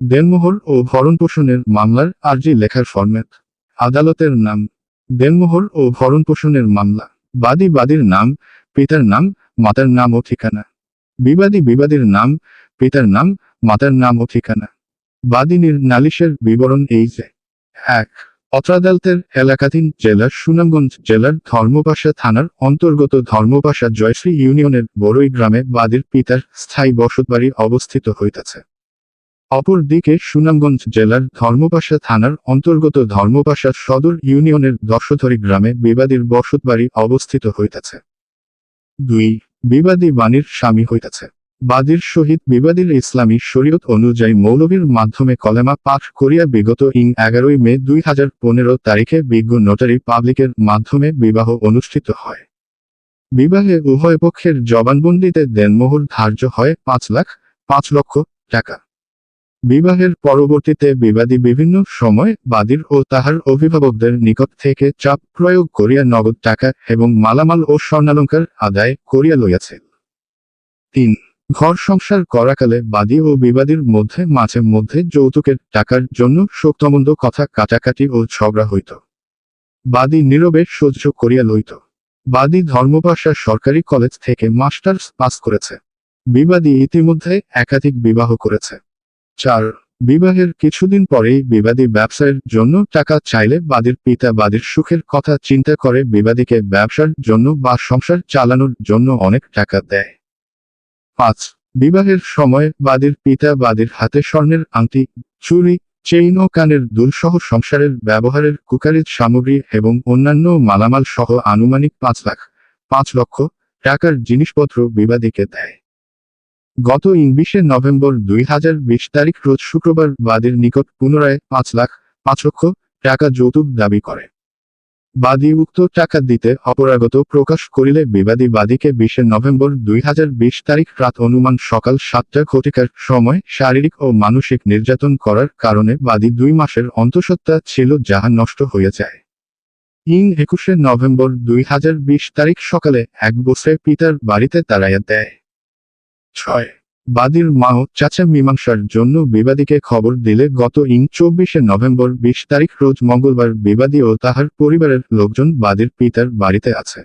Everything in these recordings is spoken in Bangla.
দেনমোহর ও ভরণপোষণের মামলার আর্জি লেখার ফরম্যাট। আদালতের নাম। দেনমোহর ও ভরণপোষণের মামলা। বাদী বাদীর নাম, পিতার নাম, মাতার নাম ও ঠিকানা। বিবাদী বিবাদীর নাম, পিতার নাম, মাতার নাম ও ঠিকানা। বাদিনীর নালিশের বিবরণ এই যে। এক। অত্রাদালতের এলাকাধীন জেলার সুনামগঞ্জ জেলার ধর্মপাশা থানার অন্তর্গত ধর্মপাশা জয়শ্রী ইউনিয়নের বড়ই গ্রামে বাদীর পিতার স্থায়ী বসতবাড়ি অবস্থিত হইতেছে। অপর দিকে সুনামগঞ্জ জেলার ধর্মপাশা থানার অন্তর্গত ধর্মপাশা সদর ইউনিয়নের দশধরী গ্রামে বিবাদীর বসতবাড়ি অবস্থিত হইতেছে। দুই, বিবাদী বাণীর স্বামী হইতেছে। বাদীর সহিত বিবাদীর ইসলামী শরীয়ত অনুযায়ী মৌলবীর মাধ্যমে কলেমা পাঠ করিয়া বিগত ইং এগারোই মে দুই হাজার পনেরো তারিখে বিজ্ঞ নোটারি পাবলিকের মাধ্যমে বিবাহ অনুষ্ঠিত হয়। বিবাহে উভয় পক্ষের জবানবন্দিতে দেনমোহর ধার্য হয় পাঁচ লাখ পাঁচ লক্ষ টাকা। বিবাহের পরবর্তীতে বিবাদী বিভিন্ন সময় বাদীর ও তাহার অভিভাবকদের নিকট থেকে চাপ প্রয়োগ করিয়া নগদ টাকা এবং মালামাল ও স্বর্ণালঙ্কার আদায় করিয়া লইয়াছে। তিন, ঘর সংসার করাকালে বাদী ও বিবাদীর মধ্যে মাঝে মধ্যে যৌতুকের টাকার জন্য শোকতমন্দ কথা কাটাকাটি ও ঝগড়া হইত। বাদী নীরবে সহ্য করিয়া লইত। বাদী ধর্মপাশা সরকারি কলেজ থেকে মাস্টার্স পাস করেছে। বিবাদী ইতিমধ্যে একাধিক বিবাহ করেছে। চার, বিবাহের কিছুদিন পরেই বিবাদী ব্যবসায়ের জন্য টাকা চাইলে বাদীর পিতা বাদীর সুখের কথা চিন্তা করে বিবাদীকে ব্যবসার জন্য বা সংসার চালানোর জন্য অনেক টাকা দেয়। পাঁচ, বিবাহের সময় বাদীর পিতা বাদীর হাতে স্বর্ণের আংটি, চুরি, চেইন ও কানের দুলসহ সংসারের ব্যবহারের কুকারিজ সামগ্রী এবং অন্যান্য মালামাল সহ আনুমানিক পাঁচ লাখ, পাঁচ লক্ষ টাকার জিনিসপত্র বিবাদীকে দেয়। গত ইংবিশে নভেম্বর দুই হাজার বিশ তারিখ রোজ শুক্রবার বাদীর নিকট পুনরায় পাঁচ লাখ পাঁচ লক্ষ টাকা যৌতুক দাবি করে। বাদী উক্ত টাকা দিতে অপরাগত প্রকাশ করিলে বিবাদী বাদীকে বিশে নভেম্বর দুই হাজার বিশ তারিখ রাত অনুমান সকাল সাতটা ঘটিকার সময় শারীরিক ও মানসিক নির্যাতন করার কারণে বাদী দুই মাসের অন্তঃসত্ত্বা ছিল যাহা নষ্ট হয়ে যায়। ইং একুশে নভেম্বর দুই হাজার বিশ তারিখ সকালে এক বছরে পিতার বাড়িতে তাড়াইয়া দেয়। ছয়। বাদীর মা ও চাচা মীমাংসার জন্য বিবাদীকে খবর দিলে গত ইং চব্বিশে নভেম্বর বিশ তারিখ রোজ মঙ্গলবার বিবাদী ও তাহার পরিবারের লোকজন বাদীর পিতার বাড়িতে আছে।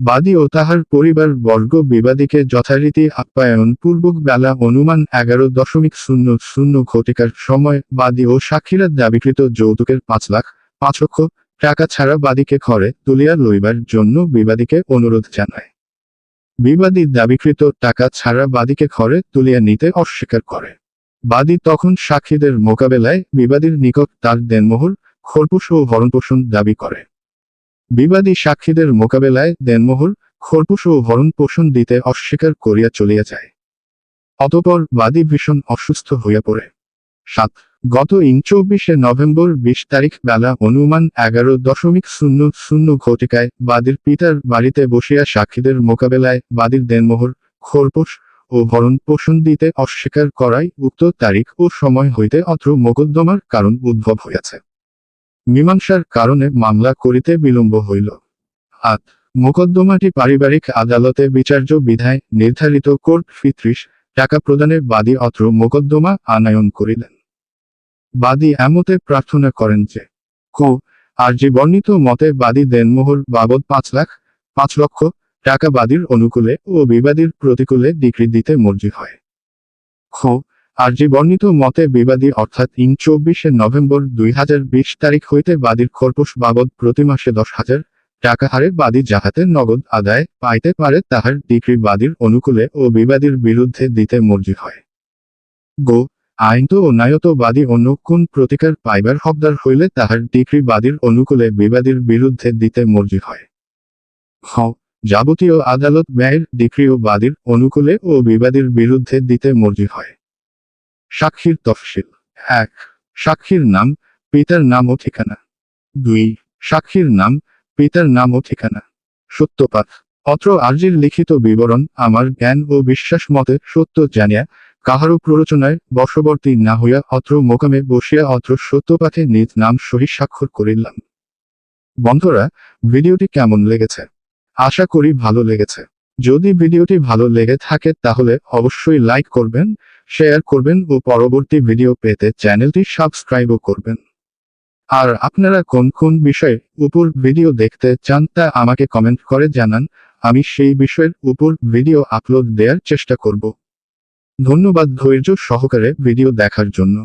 বাদী ও তাহার পরিবার বর্গ বিবাদীকে যথারীতি আপ্যায়ন পূর্বক বেলা অনুমান এগারো দশমিক শূন্য শূন্য ঘটিকার সময় বাদী ও সাক্ষীরা দাবিকৃত যৌতুকের পাঁচ লাখ, পাঁচ লক্ষ টাকা ছাড়া বাদীকে ঘরে তুলিয়া লইবার জন্য বিবাদীকে অনুরোধ জানায়। বিবাদী দাবিকৃত টাকা ছাড়া বাদীকে ঘরে তুলিয়া নিতে অস্বীকার করে। বাদী তখন সাক্ষীদের মোকাবেলায় বিবাদীর নিকট তার দেনমোহর, খোরপোশ ও ভরণপোষণ দাবি করে। বিবাদী সাক্ষীদের মোকাবেলায় দেনমোহর, খোরপোশ ও ভরণপোষণ দিতে অস্বীকার করিয়া চলিয়া যায়। অতপর বাদী ভীষণ অসুস্থ হইয়া পড়ে। সাত গত ইং চব্বিশে নভেম্বর বিশ তারিখ বেলা অনুমান এগারো দশমিক শূন্য শূন্য ঘটিকায় বাদীর পিতার বাড়িতে বসিয়া সাক্ষীদের মোকাবেলায় বাদীর দেনমোহর, খোরপোশ ও ভরণ পোষণ দিতে অস্বীকার করায় উক্ত তারিখ ও সময় হইতে অত্র মোকদ্দমার কারণ উদ্ভব হইয়াছে। মীমাংসার কারণে মামলা করিতে বিলম্ব হইল। আট মোকদ্দমাটি পারিবারিক আদালতে বিচার্য বিধায় নির্ধারিত কোর্ট ফিত্রিশ টাকা প্রদানের বাদী অত্র মোকদ্দমা আনায়ন করিলেন। বাদী এমতে প্রার্থনা করেন যে, কো, আর যে বর্ণিত মতে বাদী দেনমোহর বাবদ পাঁচ লাখ, পাঁচ লক্ষ টাকা বাদীর অনুকূলে ও বিবাদীর প্রতিকূলে ডিগ্রি দিতে মর্জি হয়। খ, আর যে বর্ণিত মতে বিবাদী অর্থাৎ ইং চব্বিশে নভেম্বর দুই হাজার বিশ তারিখ হইতে বাদীর খরপোশ বাবদ প্রতি মাসে দশ হাজার টাকা হারে বাদী যাহাতে নগদ আদায় পাইতে পারে তাহার ডিগ্রি বাদীর অনুকূলে ও বিবাদীর বিরুদ্ধে দিতে মর্জি হয়। গো আইনত ও ন্যায়ত বাদী অন্য কোন প্রতিকার পাইবার হকদার হইলে তাহার ডিগ্রি বাদীর অনুকূলে বিবাদীর বিরুদ্ধে দিতে মর্জি হয়। হ, যাবতীয় আদালত ব্যয়ের ডিগ্রি ও বাদীর অনুকূলে ও বিবাদীর বিরুদ্ধে দিতে মর্জি হয়। সাক্ষীর তফসিল। এক, সাক্ষীর নাম, পিতার নাম ও ঠিকানা। দুই, সাক্ষীর নাম, পিতার নাম ও ঠিকানা। সত্যপাঠ। অত্র আর্জির লিখিত বিবরণ আমার জ্ঞান ও বিশ্বাস মতে সত্য জানিয়া কাহারও প্ররোচনায় বশবর্তী না হইয়া অত্র মোকামে বসিয়া অত্র সত্যপাঠে নিজ নাম সহি স্বাক্ষর করিলাম। বন্ধুরা, ভিডিওটি কেমন লেগেছে? আশা করি ভালো লেগেছে। যদি ভিডিওটি ভালো লেগে থাকে তাহলে অবশ্যই লাইক করবেন, শেয়ার করবেন ও পরবর্তী ভিডিও পেতে চ্যানেলটি সাবস্ক্রাইবও করবেন। আর আপনারা কোন কোন বিষয়ে উপর ভিডিও দেখতে চান তা আমাকে কমেন্ট করে জানান, আমি সেই বিষয়ের উপর ভিডিও আপলোড দেওয়ার চেষ্টা করব। ধন্যবাদ ধৈর্য সহকারে ভিডিও দেখার জন্য।